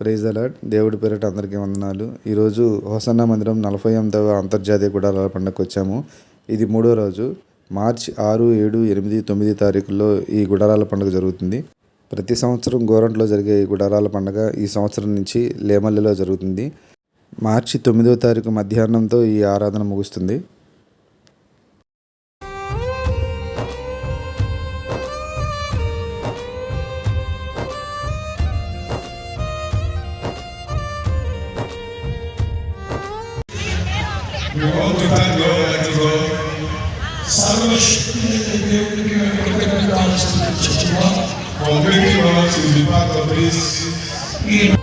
Praise alert దేవుడి పేరట అందరికీ వందనాలు. ఈరోజు హోసన్న మందిరం నలభై ఎనిమిదవ అంతర్జాతీయ గుడారాల పండుగకు వచ్చాము ఇది మూడో రోజు. మార్చి ఆరు ఏడు ఎనిమిది తొమ్మిది తారీఖుల్లో ఈ గుడారాల పండుగ జరుగుతుంది. ప్రతి సంవత్సరం గోరంట్లో జరిగే ఈ గుడారాల పండుగ ఈ సంవత్సరం నుంచి లేమల్లిలో జరుగుతుంది. మార్చి తొమ్మిదవ తారీఖు మధ్యాహ్నంతో ఈ ఆరాధన ముగుస్తుంది. We want to thank the Almighty God. For making us to be part of this.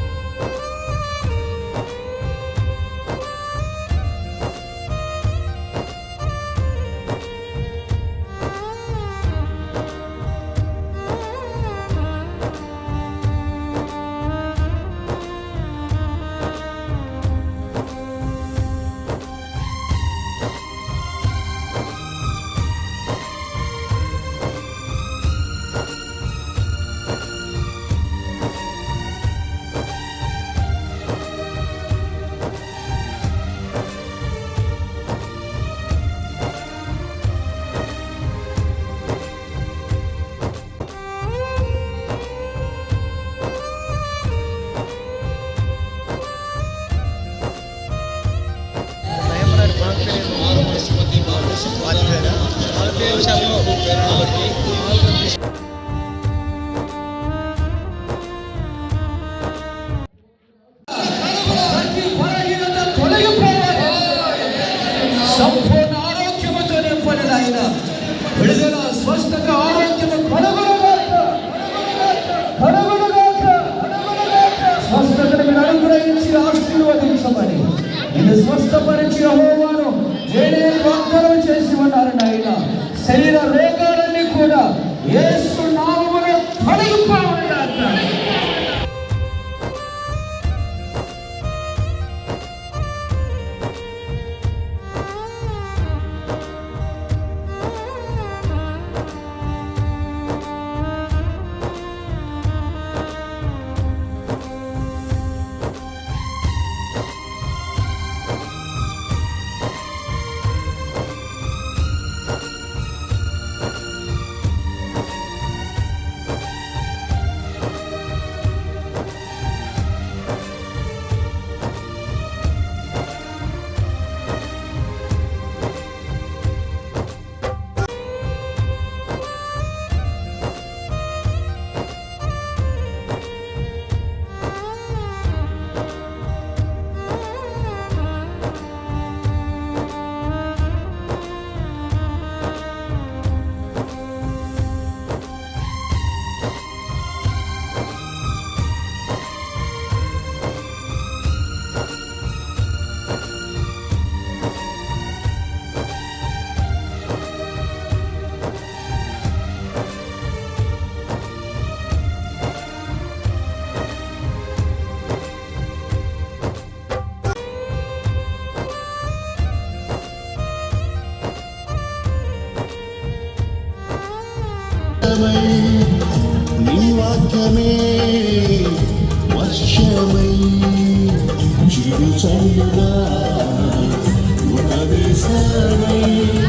సంపూర్ణ ఆరోగ్యముతో నింపండి నాయన. విడుదల స్వస్థత ఆరోగ్యము కలుగునుగాక. కలుగునుగాక. స్వస్థతను మీరు అనుగ్రహించి ఆశీర్వదించమని స్వస్థపరిచి యెహోవాను నేనే వాగ్దానం చేసి ఉన్నారు నాయన జీవితమై నీ వాక్యమే వర్షమై. జీవితంగా ఒక దేశమై.